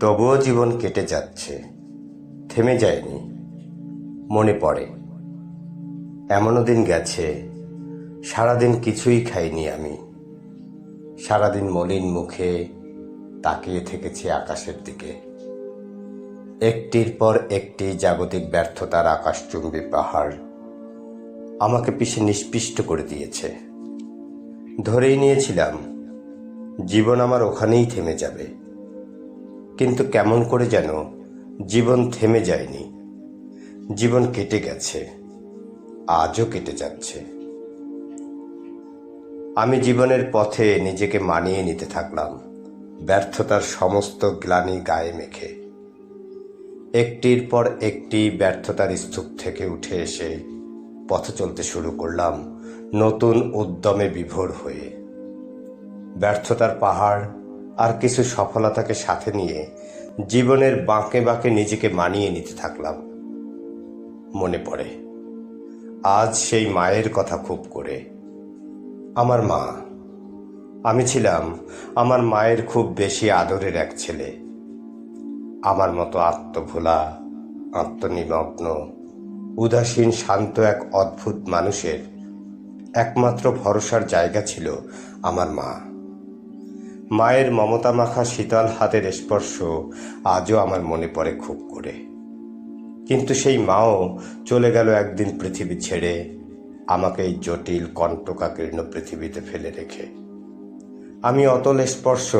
তবুও জীবন কেটে যাচ্ছে। থেমে যায়নি। মনে পড়ে। এমনও দিন গেছে। সারাদিন কিছুই খাইনি আমি। সারাদিন মলিন মুখে তাকিয়ে থেকেছি আকাশের দিকে। একটির পর একটি জাগতিক ব্যর্থতার আকাশচুম্বী পাহাড় আমাকে পিছে নিষ্পিষ্ট করে দিয়েছে। ধরেই নিয়েছিলাম, জীবন আমার ওখানেই থেমে যাবে। কিন্তু কেমন করে যেন জীবন থেমে যায়নি। জীবন কেটে গেছে। আজও কেটে যাচ্ছে। আমি জীবনের পথে নিজেকে মানিয়ে নিতে থাকলাম। ব্যর্থতার সমস্ত গ্লানি গায়ে মেখে। একটির পর একটি ব্যর্থতার স্তূপ থেকে উঠে এসে পথ চলতে শুরু করলাম নতুন উদ্যমে বিভোর হয়ে। ব্যর্থতার পাহাড় আর কিছু সফলতাকে সাথে নিয়ে জীবনের বাঁকে বাঁকে নিজেকে মানিয়ে নিতে থাকলাম। মনে পড়ে, আজ সেই মায়ের কথা খুব করে। আমার মা, আমি ছিলাম আমার মায়ের খুব বেশি আদরের এক ছেলে। আমার মতো আত্মভোলা, আত্মনিমগ্ন, উদাসীন, শান্ত এক অদ্ভুত মানুষের একমাত্র ভরসার জায়গা ছিল আমার মা। মায়ের মমতা মাখা শীতল হাতের স্পর্শ আজও আমার মনে পড়ে খুব করে। কিন্তু সেই মাও চলে গেল একদিন পৃথিবী ছেড়ে, আমাকে এই জটিল কণ্টকাকীর্ণ পৃথিবীতে ফেলে রেখে। আমি অতল স্পর্শ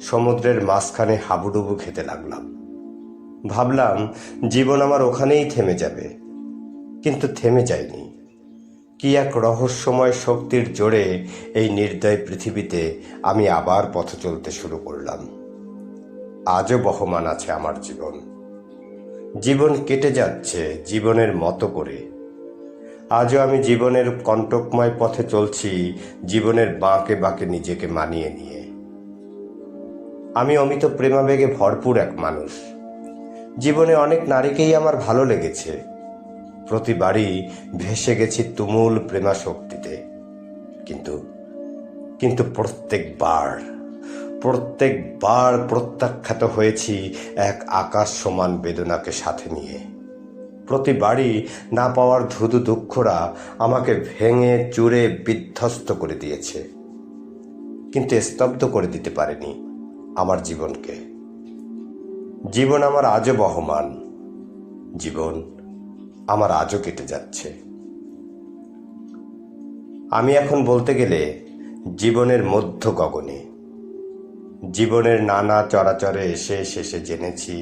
সমুদ্রের মাঝখানে হাবুডুবু খেতে লাগলাম। ভাবলাম, জীবন আমার ওখানেই থেমে যাবে। কিন্তু থেমে যায়নি। কি এক রহস্যময় শক্তির জোরে এই নির্দয় পৃথিবীতে আমি আবার পথ চলতে শুরু করলাম। আজও বহমান আছে আমার জীবন। জীবন কেটে যাচ্ছে জীবনের মতো করে। আজও আমি জীবনের কণ্টকময় পথে চলছি জীবনের বাঁকে বাঁকে নিজেকে মানিয়ে নিয়ে। আমি অমিত প্রেমাবেগে ভরপুর এক মানুষ। জীবনে অনেক নারীকেই আমার ভালো লেগেছে। প্রতিবারই ভেসে গেছি তুমুল প্রেমা শক্তিতে কিন্তু কিন্তু প্রত্যেকবার প্রত্যেকবার প্রত্যাখ্যাত হয়েছি এক আকাশ সমান বেদনাকে সাথে নিয়ে। প্রতিবারই না পাওয়ার ধুধু দুঃখরা আমাকে ভেঙে, চুরে, বিধ্বস্ত করে দিয়েছে। কিন্তু স্তব্ধ করে দিতে পারেনি আমার জীবনকে। জীবন আমার আজও বহমান। জীবন আমার আজও কেটে যাচ্ছে। আমি এখন বলতে গেলে জীবনের মধ্য গগনে। জীবনের নানা চরাচরে এসে শেষে জেনেছি,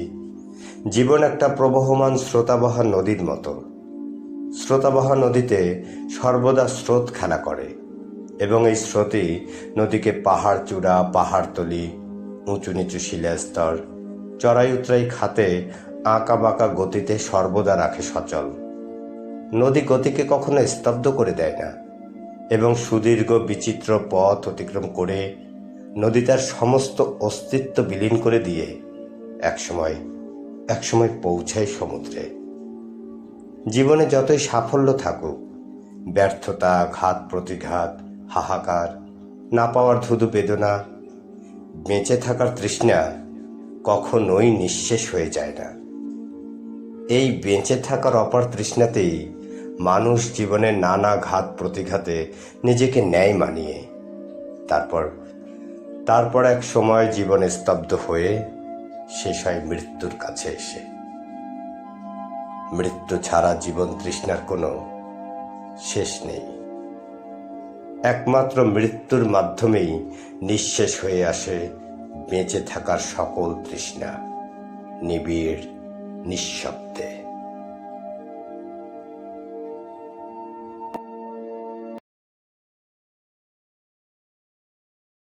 জীবন একটা প্রবহমান স্রোতাবহা নদীর মতো। স্রোতাবহা নদীতে সর্বদা স্রোত খেলা করে এবং এই স্রোতই নদীকে পাহাড় চূড়া, পাহাড়তলি, উঁচু নিচু শিলাস্তর চড়াই উতরাই খাতে আঁকা বাঁকা গতিতে সর্বদা রাখে সচল। নদী গতিকে কখনো স্তব্ধ করে দেয় না এবং সুদীর্ঘ বিচিত্র পথ অতিক্রম করে নদী তার সমস্ত অস্তিত্ব বিলীন করে দিয়ে একসময় একসময় পৌঁছায় সমুদ্রে। জীবনে যতই সাফল্য থাকুক, ব্যর্থতা, ঘাত প্রতিঘাত, হাহাকার, না পাওয়ার ধুধু বেদনা, বেঁচে থাকার তৃষ্ণা কখনোই নিঃশেষ হয়ে যায় না। এই বেঁচে থাকার অপার তৃষ্ণাতেই মানুষ জীবনের নানা ঘাত প্রতিঘাতে নিজেকে ন্যায় মানিয়ে, তারপর তারপর এক সময় জীবনে স্তব্ধ হয়ে শেষ হয় মৃত্যুর কাছে এসে। মৃত্যু ছাড়া জীবন তৃষ্ণার কোনো শেষ নেই। একমাত্র মৃত্যুর মাধ্যমেই নিঃশেষ হয়ে আসে বেঁচে থাকার সকল তৃষ্ণা, নিবিড় 日射って。